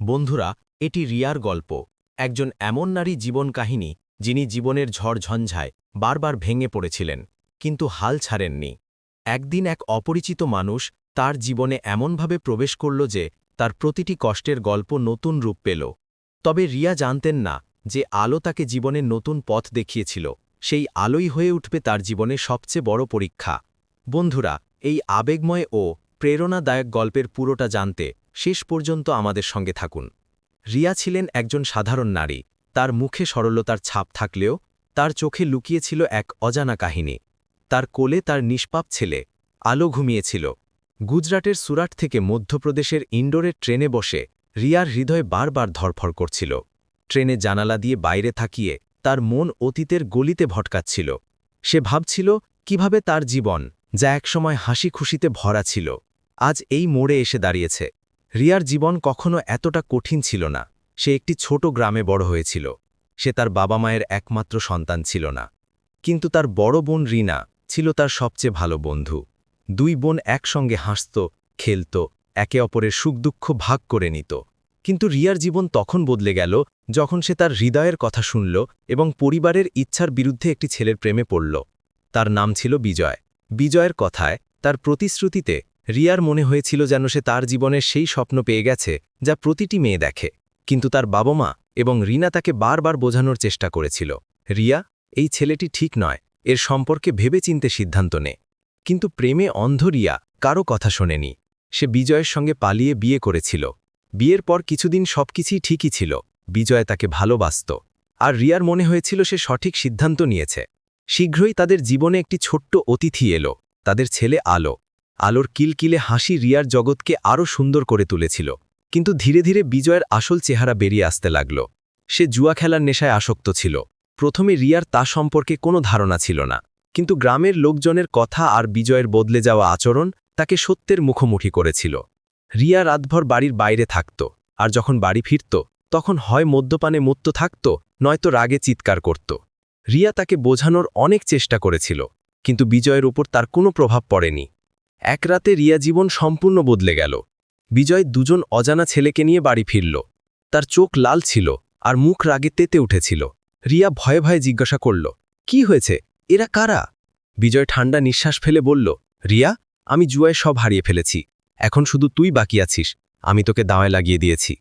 বন্ধুরা, এটি রিয়ার গল্প। একজন এমন নারী জীবন কাহিনী, যিনি জীবনের ঝড় ঝঞ্ঝায় বারবার ভেঙে পড়েছিলেন, কিন্তু হাল ছাড়েননি। একদিন এক অপরিচিত মানুষ তার জীবনে এমনভাবে প্রবেশ করল যে, তার প্রতিটি কষ্টের গল্প নতুন রূপ পেল। তবে রিয়া জানতেন না যে আলো তাকে জীবনের নতুন পথ দেখিয়েছিল। সেই আলোই হয়ে উঠবে তার জীবনে সবচেয়ে বড় পরীক্ষা। বন্ধুরা, এই আবেগময় ও প্রেরণাদায়ক গল্পের পুরোটা জানতে শেষ পর্যন্ত আমাদের সঙ্গে থাকুন। রিয়া ছিলেন একজন সাধারণ নারী। তার মুখে সরলতার ছাপ থাকলেও তার চোখে লুকিয়েছিল এক অজানা কাহিনী। তার কোলে তার নিষ্পাপ ছেলে আলো ঘুমিয়েছিল। গুজরাটের সুরাট থেকে মধ্যপ্রদেশের ইন্ডোরের ট্রেনে বসে রিয়ার হৃদয় বারবার ধরফর করছিল। ট্রেনে জানালা দিয়ে বাইরে থাকিয়ে তার মন অতীতের গলিতে ভটকাচ্ছিল। সে ভাবছিল, কীভাবে তার জীবন যা একসময় হাসি খুশিতে ভরা ছিল, আজ এই মোড়ে এসে দাঁড়িয়েছে? রিয়ার জীবন কখনো এতটা কঠিন ছিল না। সে একটি ছোট গ্রামে বড় হয়েছিল। সে তার বাবা মায়ের একমাত্র সন্তান ছিল না। কিন্তু তার বড় বোন রিনা ছিল তার সবচেয়ে ভালো বন্ধু। দুই বোন একসঙ্গে হাসত, খেলত, একে অপরের সুখ দুঃখ ভাগ করে নিত। কিন্তু রিয়ার জীবন তখন বদলে গেল যখন সে তার হৃদয়ের কথা শুনল এবং পরিবারের ইচ্ছার বিরুদ্ধে একটি ছেলের প্রেমে পড়ল। তার নাম ছিল বিজয়। বিজয়ের কথায় তার প্রতিশ্রুতিতে রিয়ার মনে হয়েছিল যেন সে তার জীবনের সেই স্বপ্ন পেয়ে গেছে, যা প্রতিটি মেয়ে দেখে। কিন্তু তার বাবা মা এবং রিনা তাকে বারবার বোঝানোর চেষ্টা করেছিল। রিয়া, এই ছেলেটি ঠিক নয়, এর সম্পর্কে ভেবে চিনতে সিদ্ধান্ত নে। কিন্তু প্রেমে অন্ধ রিয়া কারও কথা শোনেনি। সে বিজয়ের সঙ্গে পালিয়ে বিয়ে করেছিল। বিয়ের পর কিছুদিন সবকিছুই ঠিকই ছিল। বিজয় তাকে ভালোবাসত। আর রিয়ার মনে হয়েছিল সে সঠিক সিদ্ধান্ত নিয়েছে। শীঘ্রই তাদের জীবনে একটি ছোট্ট অতিথি এলো। তাদের ছেলে আলো। আলোর কিলকিলে হাসি রিয়ার জগৎকে আরও সুন্দর করে তুলেছিল। কিন্তু ধীরে ধীরে বিজয়ের আসল চেহারা বেরিয়ে আসতে লাগল। সে জুয়া খেলার নেশায় আসক্ত ছিল। প্রথমে রিয়ার তা সম্পর্কে কোনো ধারণা ছিল না। কিন্তু গ্রামের লোকজনের কথা আর বিজয়ের বদলে যাওয়া আচরণ তাকে সত্যের মুখোমুখি করেছিল। রিয়া রাতভর বাড়ির বাইরে থাকত, আর যখন বাড়ি ফিরত, তখন হয় মদ্যপানে মুক্ত থাকত, নয়তো রাগে চিৎকার করত। রিয়া তাকে বোঝানোর অনেক চেষ্টা করেছিল, কিন্তু বিজয়ের উপর তার কোনো প্রভাব পড়েনি। এক রাতে রিয়া জীবন সম্পূর্ণ বদলে গেল। বিজয় দুজন অজানা ছেলেকে নিয়ে বাড়ি ফিরল। তার চোখ লাল ছিল আর মুখ রাগে তেতে উঠেছিল। রিয়া ভয়ে ভয়ে জিজ্ঞাসা করল, কি হয়েছে? এরা কারা? বিজয় ঠান্ডা নিঃশ্বাস ফেলে বলল, রিয়া, আমি জুয়ায় সব হারিয়ে ফেলেছি। এখন শুধু তুই বাকি আছিস। আমি তোকে দাওয়ায় লাগিয়ে দিয়েছি।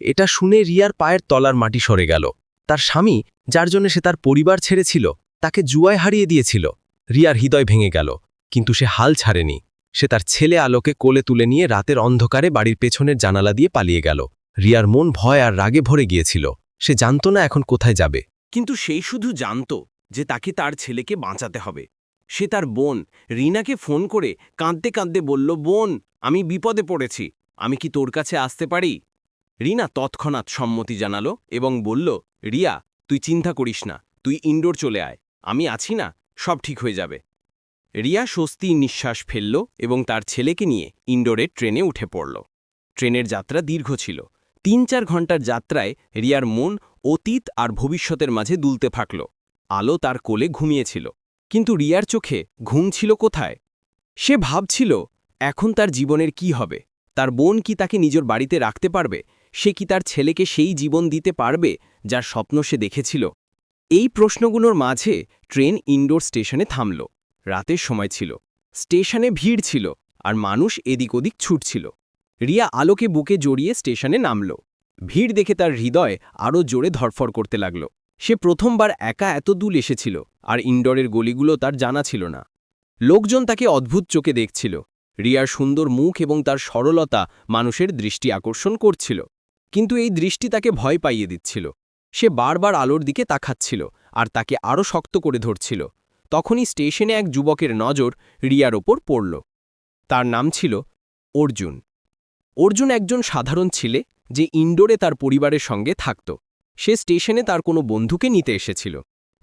এটা শুনে রিয়ার পায়ের তলার মাটি সরে গেল। তার স্বামী, যার জন্য সে তার পরিবার ছেড়েছিল, তাকে জুয়ায় হারিয়ে দিয়েছিল। রিয়ার হৃদয় ভেঙে গেল, কিন্তু সে হাল ছাড়েনি। সে তার ছেলে আলোকে কোলে তুলে নিয়ে রাতের অন্ধকারে বাড়ির পেছনের জানালা দিয়ে পালিয়ে গেল। রিয়ার মন ভয় আর রাগে ভরে গিয়েছিল। সে জানত না এখন কোথায় যাবে। কিন্তু সেই শুধু জানত যে তাকে তার ছেলেকে বাঁচাতে হবে। সে তার বোন, রিনাকে ফোন করে কাঁদতে কাঁদতে বলল, বোন, আমি বিপদে পড়েছি। আমি কি তোর কাছে আসতে পারি? রিনা তৎক্ষণাৎ সম্মতি জানালো এবং বলল, রিয়া, তুই চিন্তা করিস না। তুই ইনডোর চলে আয়। আমি আছি না। সব ঠিক হয়ে যাবে। রিয়া স্বস্তি নিঃশ্বাস ফেলল এবং তার ছেলেকে নিয়ে ইনডোরের ট্রেনে উঠে পড়ল। ট্রেনের যাত্রা দীর্ঘ ছিল। তিন চার ঘণ্টার যাত্রায় রিয়ার মন অতীত আর ভবিষ্যতের মাঝে দুলতে থাকল আলো তার কোলে ঘুমিয়েছিল। কিন্তু রিয়ার চোখে ঘুম ছিল কোথায়? সে ভাবছিল, এখন তার জীবনের কি হবে? তার বোন কি তাকে নিজের বাড়িতে রাখতে পারবে? সে কি তার ছেলেকে সেই জীবন দিতে পারবে যার স্বপ্ন সে দেখেছিল? এই প্রশ্নগুলোর মাঝে ট্রেন ইনডোর স্টেশনে থামল। রাতের সময় ছিল। স্টেশনে ভিড় ছিল আর মানুষ এদিক ওদিক ছুটছিল। রিয়া আলোকে বুকে জড়িয়ে স্টেশনে নামল। ভিড় দেখে তার হৃদয় আরও জোরে ধরফর করতে লাগল। সে প্রথমবার একা এত দূল এসেছিল আর ইনডোরের গলিগুলো তার জানা ছিল না। লোকজন তাকে অদ্ভুত চোখে দেখছিল। রিয়ার সুন্দর মুখ এবং তার সরলতা মানুষের দৃষ্টি আকর্ষণ করছিল। কিন্তু এই দৃষ্টি তাকে ভয় পাইয়ে দিচ্ছিল। সে বারবার আলোর দিকে তাকাচ্ছিল আর তাকে আরও শক্ত করে ধরছিল। তখনই স্টেশনে এক যুবকের নজর রিয়ার ওপর পড়ল। তার নাম ছিল অর্জুন। অর্জুন একজন সাধারণ ছেলে যে ইনডোরে তার পরিবারের সঙ্গে থাকত। সে স্টেশনে তার কোনো বন্ধুকে নিতে এসেছিল।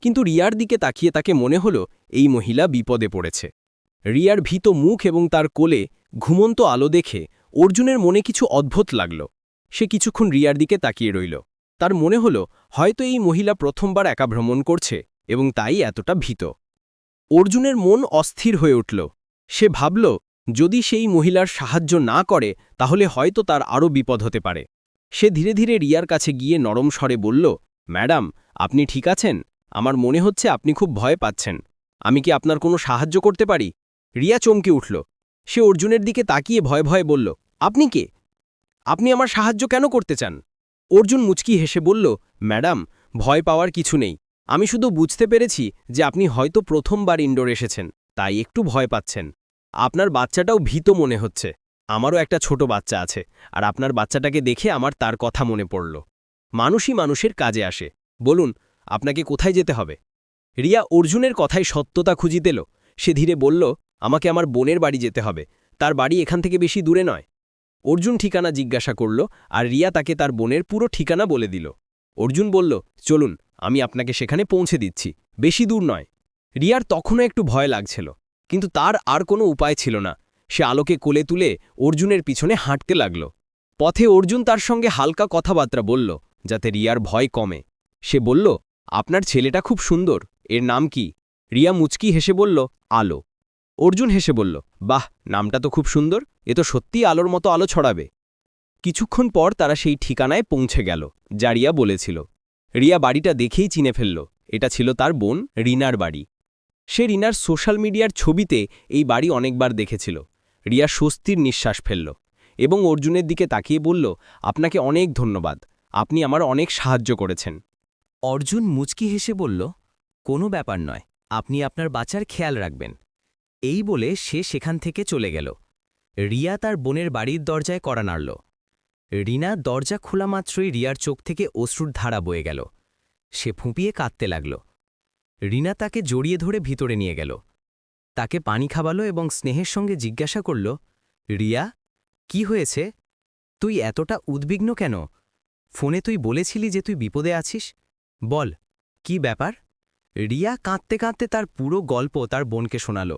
কিন্তু রিয়ার দিকে তাকিয়ে তাকে মনে হল এই মহিলা বিপদে পড়েছে। রিয়ার ভীত মুখ এবং তার কোলে ঘুমন্ত আলো দেখে অর্জুনের মনে কিছু অদ্ভুত লাগল। সে কিছুক্ষণ রিয়ার দিকে তাকিয়ে রইল। তার মনে হল, হয়তো এই মহিলা প্রথমবার একা ভ্রমণ করছে এবং তাই এতটা ভীত। অর্জুনের মন অস্থির হয়ে উঠল। সে ভাবল, যদি সেই মহিলার সাহায্য না করে, তাহলে হয়তো তার আরও বিপদ হতে পারে। সে ধীরে ধীরে রিয়ার কাছে গিয়ে নরম স্বরে বলল, ম্যাডাম, আপনি ঠিক আছেন? আমার মনে হচ্ছে আপনি খুব ভয় পাচ্ছেন। আমি কি আপনার কোনো সাহায্য করতে পারি? রিয়া চমকে উঠল। সে অর্জুনের দিকে তাকিয়ে ভয় ভয়ে বলল, আপনি কে? আপনি আমার সাহায্য কেন করতে চান? অর্জুন মুচকি হেসে বলল, ম্যাডাম, ভয় পাওয়ার কিছু নেই। আমি শুধু বুঝতে পেরেছি যে আপনি হয়তো প্রথমবার ইনডোর এসেছেন, তাই একটু ভয় পাচ্ছেন। আপনার বাচ্চাটাও ভীত মনে হচ্ছে। আমারও একটা ছোট বাচ্চা আছে, আর আপনার বাচ্চাটাকে দেখে আমার তার কথা মনে পড়ল। মানুষই মানুষের কাজে আসে। বলুন, আপনাকে কোথায় যেতে হবে? রিয়া অর্জুনের কথায় সত্যতা খুঁজি দিল সে ধীরে বলল, আমাকে আমার বোনের বাড়ি যেতে হবে। তার বাড়ি এখান থেকে বেশি দূরে নয়। অর্জুন ঠিকানা জিজ্ঞাসা করল, আর রিয়া তাকে তার বোনের পুরো ঠিকানা বলে দিল। অর্জুন বলল, চলুন আমি আপনাকে সেখানে পৌঁছে দিচ্ছি। বেশি দূর নয়। রিয়ার তখনও একটু ভয় লাগছিল, কিন্তু তার আর কোনো উপায় ছিল না। সে আলোকে কোলে তুলে অর্জুনের পিছনে হাঁটতে লাগল। পথে অর্জুন তার সঙ্গে হালকা কথাবার্তা বলল, যাতে রিয়ার ভয় কমে। সে বলল, আপনার ছেলেটা খুব সুন্দর, এর নাম কি? রিয়া মুচকি হেসে বলল, আলো। অর্জুন হেসে বলল, বাহ, নামটা তো খুব সুন্দর, এ তো সত্যিই আলোর মতো আলো ছড়াবে। কিছুক্ষণ পর তারা সেই ঠিকানায় পৌঁছে গেল, যা রিয়া বলেছিল। রিয়া বাড়িটা দেখেই চিনে ফেলল। এটা ছিল তার বোন রিনার বাড়ি। সে রিনার সোশ্যাল মিডিয়ার ছবিতে এই বাড়ি অনেকবার দেখেছিল। রিয়া স্বস্তির নিঃশ্বাস ফেলল এবং অর্জুনের দিকে তাকিয়ে বলল, আপনাকে অনেক ধন্যবাদ। আপনি আমার অনেক সাহায্য করেছেন। অর্জুন মুচকি হেসে বলল, কোনো ব্যাপার নয়। আপনি আপনার বাচ্চার খেয়াল রাখবেন। এই বলে সে সেখান থেকে চলে গেল। রিয়া তার বোনের বাড়ির দরজায় কড়া নাড়ল। রিনা দরজা খোলা মাত্রই রিয়ার চোখ থেকে অশ্রুর ধারা বয়ে গেল। সে ফুঁপিয়ে কাঁদতে লাগল। রিনা তাকে জড়িয়ে ধরে ভিতরে নিয়ে গেল। তাকে পানি খাওয়ালো এবং স্নেহের সঙ্গে জিজ্ঞাসা করল, রিয়া, কি হয়েছে? তুই এতটা উদ্বিগ্ন কেন? ফোনে তুই বলেছিলি যে তুই বিপদে আছিস? বল, কি ব্যাপার? রিয়া কাঁদতে কাঁদতে তার পুরো গল্প তার বোনকে শোনাল।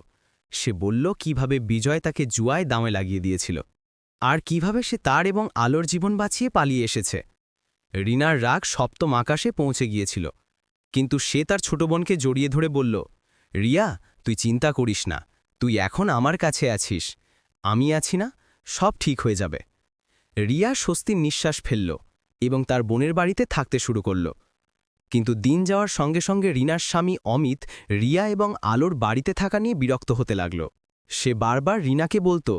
সে বলল, কীভাবে বিজয় তাকে জুয়ায় দামে লাগিয়ে দিয়েছিল? আর কীভাবে সে তার এবং আলোর জীবন বাঁচিয়ে পালিয়ে এসেছে। রিনার রাগ সপ্তম আকাশে পৌঁছে গিয়েছিল, কিন্তু সে তার ছোট বোনকে জড়িয়ে ধরে বলল, রিয়া, তুই চিন্তা করিস না, তুই এখন আমার কাছে আছিস, আমি আছি না, সব ঠিক হয়ে যাবে। রিয়া স্বস্তির নিঃশ্বাস ফেলল এবং তার বোনের বাড়িতে থাকতে শুরু করল। কিন্তু দিন যাওয়ার সঙ্গে সঙ্গে রিনার স্বামী অমিত রিয়া এবং আলোর বাড়িতে থাকা নিয়ে বিরক্ত হতে লাগল। সে বারবার রিনাকে বলতো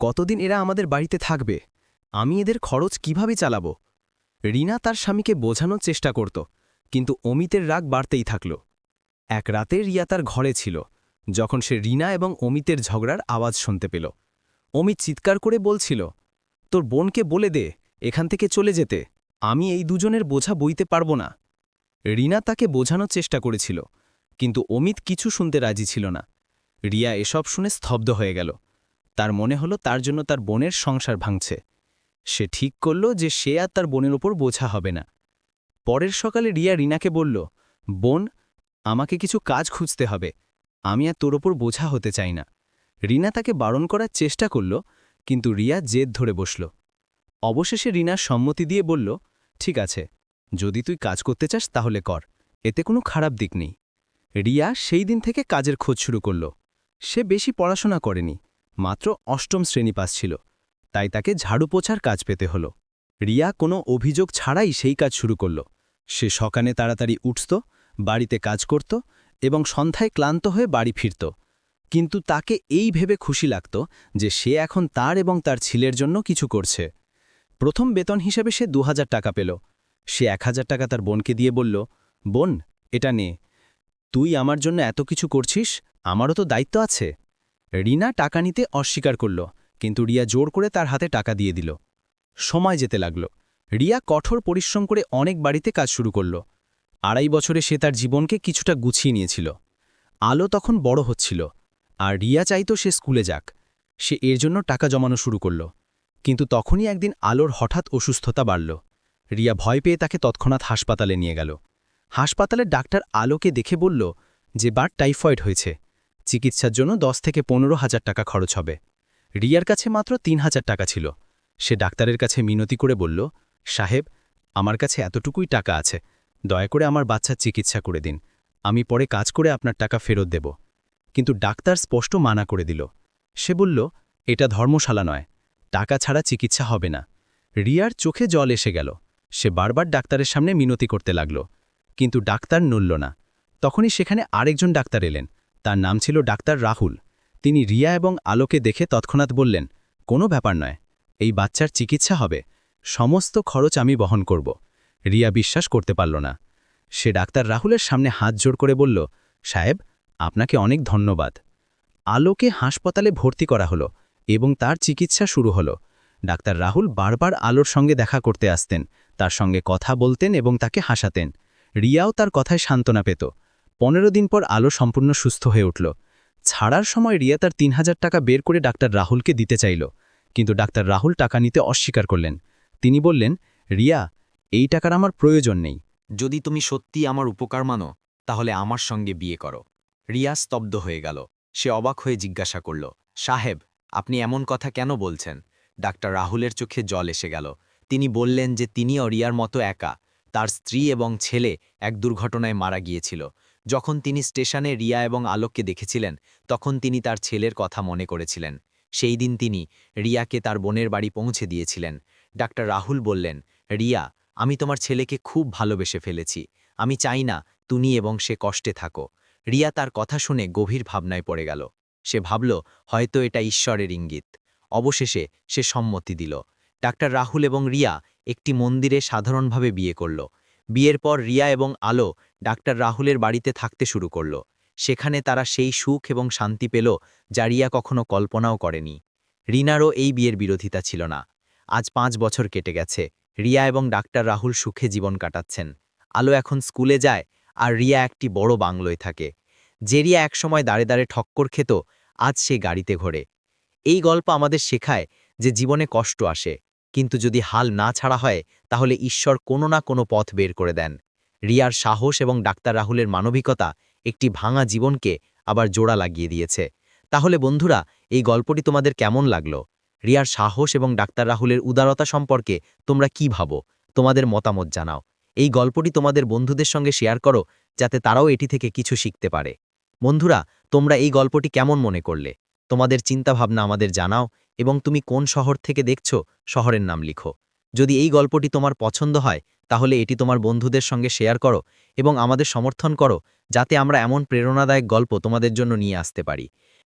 কতদিন এরা আমাদের বাড়িতে থাকবে? আমি এদের খরচ কীভাবে চালাব? রিনা তার স্বামীকে বোঝানোর চেষ্টা করত, কিন্তু অমিতের রাগ বাড়তেই থাকল। এক রাতে রিয়া তার ঘরে ছিল, যখন সে রিনা এবং অমিতের ঝগড়ার আওয়াজ শুনতে পেল। অমিত চিৎকার করে বলছিল, তোর বোনকে বলে দে, এখান থেকে চলে যেতে, আমি এই দুজনের বোঝা বইতে পারব না। রিনা তাকে বোঝানোর চেষ্টা করেছিল, কিন্তু অমিত কিছু শুনতে রাজি ছিল না। রিয়া এসব শুনে স্তব্ধ হয়ে গেল। তার মনে হলো তার জন্য তার বোনের সংসার ভাঙছে। সে ঠিক করল যে সে আর তার বোনের ওপর বোঝা হবে না। পরের সকালে রিয়া রিনাকে বলল, বোন, আমাকে কিছু কাজ খুঁজতে হবে। আমি আর তোর ওপর বোঝা হতে চাই না। রিনা তাকে বারণ করার চেষ্টা করল, কিন্তু রিয়া জেদ ধরে বসল। অবশেষে রিনার সম্মতি দিয়ে বলল, ঠিক আছে, যদি তুই কাজ করতে চাস তাহলে কর, এতে কোনো খারাপ দিক নেই। রিয়া সেই দিন থেকে কাজের খোঁজ শুরু করল। সে বেশি পড়াশোনা করেনি মাত্র অষ্টম শ্রেণি পাস ছিল, তাই তাকে ঝাড়ু পোছার কাজ পেতে হল। রিয়া কোনো অভিযোগ ছাড়াই সেই কাজ শুরু করল। সে সকানে তাড়াতাড়ি উঠত, বাড়িতে কাজ করত এবং সন্ধ্যায় ক্লান্ত হয়ে বাড়ি ফিরত। কিন্তু তাকে এই ভেবে খুশি লাগত যে সে এখন তার এবং তার ছেলের জন্য কিছু করছে। প্রথম বেতন হিসেবে সে দু হাজার টাকা পেল। সে এক হাজার টাকা তার বোনকে দিয়ে বলল, বোন, এটা নে। তুই আমার জন্য এত কিছু করছিস, আমারও তো দায়িত্ব আছে। রিনা টাকা নিতে অস্বীকার করল, কিন্তু রিয়া জোর করে তার হাতে টাকা দিয়ে দিল। সময় যেতে লাগল। রিয়া কঠোর পরিশ্রম করে অনেক বাড়িতে কাজ শুরু করল। আড়াই বছরে সে তার জীবনকে কিছুটা গুছিয়ে নিয়েছিল। আলো তখন বড় হচ্ছিল, আর রিয়া চাইতো সে স্কুলে যাক। সে এর জন্য টাকা জমানো শুরু করল। কিন্তু তখনই একদিন আলোর হঠাৎ অসুস্থতা বাড়ল। রিয়া ভয় পেয়ে তাকে তৎক্ষণাৎ হাসপাতালে নিয়ে গেল। হাসপাতালের ডাক্তার আলোকে দেখে বলল যে, বার টাইফয়েড হয়েছে। চিকিৎসার জন্য দশ থেকে পনেরো হাজার টাকা খরচ হবে। রিয়ার কাছে মাত্র তিন হাজার টাকা ছিল। সে ডাক্তারের কাছে মিনতি করে বলল, সাহেব, আমার কাছে এতটুকুই টাকা আছে। দয়া করে আমার বাচ্চার চিকিৎসা করে দিন। আমি পরে কাজ করে আপনার টাকা ফেরত দেব। কিন্তু ডাক্তার স্পষ্ট মানা করে দিল। সে বলল, এটা ধর্মশালা নয়। টাকা ছাড়া চিকিৎসা হবে না। রিয়ার চোখে জল এসে গেল। সে বারবার ডাক্তারের সামনে মিনতি করতে লাগল। কিন্তু ডাক্তার নড়ল না। তখনই সেখানে আরেকজন ডাক্তার এলেন। তার নাম ছিল ডাক্তার রাহুল। তিনি রিয়া এবং আলোকে দেখে তৎক্ষণাৎ বললেন, কোনো ব্যাপার নয়, এই বাচ্চার চিকিৎসা হবে। সমস্ত খরচ আমি বহন করব রিয়া বিশ্বাস করতে পারল না। সে ডাক্তার রাহুলের সামনে হাত জোড় করে বলল, সাহেব, আপনাকে অনেক ধন্যবাদ। আলোকে হাসপাতালে ভর্তি করা হলো এবং তার চিকিৎসা শুরু হলো। ডাক্তার রাহুল বারবার আলোর সঙ্গে দেখা করতে আসতেন, তার সঙ্গে কথা বলতেন এবং তাকে হাসাতেন। রিয়াও তার কথায় সান্ত্বনা পেত। পনেরো দিন পর আলো সম্পূর্ণ সুস্থ হয়ে উঠল। ছাড়ার সময় রিয়া তার তিন হাজার টাকা বের করে ডাক্তার রাহুলকে দিতে চাইল। কিন্তু ডাক্তার রাহুল টাকা নিতে অস্বীকার করলেন। তিনি বললেন, রিয়া, এই টাকার আমার প্রয়োজন নেই। যদি তুমি সত্যি আমার উপকার মানো, তাহলে আমার সঙ্গে বিয়ে করো। রিয়া স্তব্ধ হয়ে গেল। সে অবাক হয়ে জিজ্ঞাসা করল, সাহেব, আপনি এমন কথা কেন বলছেন? ডাক্তার রাহুলের চোখে জল এসে গেল। তিনি বললেন যে তিনিও রিয়ার মতো একা। তার স্ত্রী এবং ছেলে এক দুর্ঘটনায় মারা গিয়েছিল। যখন তিনি স্টেশনে রিয়া এবং আলোককে দেখেছিলেন, তখন তিনি তার ছেলের কথা মনে করেছিলেন। সেই দিন তিনি রিয়াকে তার বোনের বাড়ি পৌঁছে দিয়েছিলেন। ডাক্তার রাহুল বললেন, রিয়া, আমি তোমার ছেলেকে খুব ভালোবেসে ফেলেছি। আমি চাই না তুমি এবং সে কষ্টে থাকো। রিয়া তার কথা শুনে গভীর ভাবনায় পড়ে গেল। সে ভাবল, হয়তো এটা ঈশ্বরের ইঙ্গিত। অবশেষে সে সম্মতি দিল। ডাক্তার রাহুল এবং রিয়া একটি মন্দিরে সাধারণভাবে বিয়ে করল। বিয়ের পর রিয়া এবং আলো ডাক্তার রাহুলের বাড়িতে থাকতে শুরু করল। সেখানে তারা সেই সুখ এবং শান্তি পেল যা রিয়া কখনো কল্পনাও করেনি। রিনারও এই বিয়ের বিরোধিতা ছিল না। আজ পাঁচ বছর কেটে গেছে। রিয়া এবং ডাক্তার রাহুল সুখে জীবন কাটাচ্ছেন। আলো এখন স্কুলে যায় আর রিয়া একটি বড় বাংলোয় থাকে। যে রিয়া একসময় দাঁড়ে দাঁড়ে ঠক্কর খেত, আজ সে গাড়িতে ঘোরে। এই গল্প আমাদের শেখায় যে জীবনে কষ্ট আসে। কিন্তু যদি হাল না ছাড়া হয়, তাহলে ঈশ্বর কোনো না কোনো পথ বের করে দেন। রিয়ার সাহস এবং ডাক্তার রাহুলের মানবিকতা একটি ভাঙা জীবনকে আবার জোড়া লাগিয়ে দিয়েছে। তাহলে বন্ধুরা, এই গল্পটি তোমাদের কেমন লাগল? রিয়ার সাহস এবং ডাক্তার রাহুলের উদারতা সম্পর্কে তোমরা কি ভাবো? তোমাদের মতামত জানাও। এই গল্পটি তোমাদের বন্ধুদের সঙ্গে শেয়ার করো, যাতে তারাও এটি থেকে কিছু শিখতে পারে। বন্ধুরা, তোমরা এই গল্পটি কেমন মনে করলে? তোমাদের চিন্তাভাবনা আমাদের জানাও এবং তুমি কোন শহর থেকে দেখছ, শহরের নাম লিখো। যদি এই গল্পটি তোমার পছন্দ হয়, তাহলে এটি তোমার বন্ধুদের সঙ্গে শেয়ার করো এবং আমাদের সমর্থন করো, যাতে আমরা এমন প্রেরণাদায়ক গল্প তোমাদের জন্য নিয়ে আসতে পারি।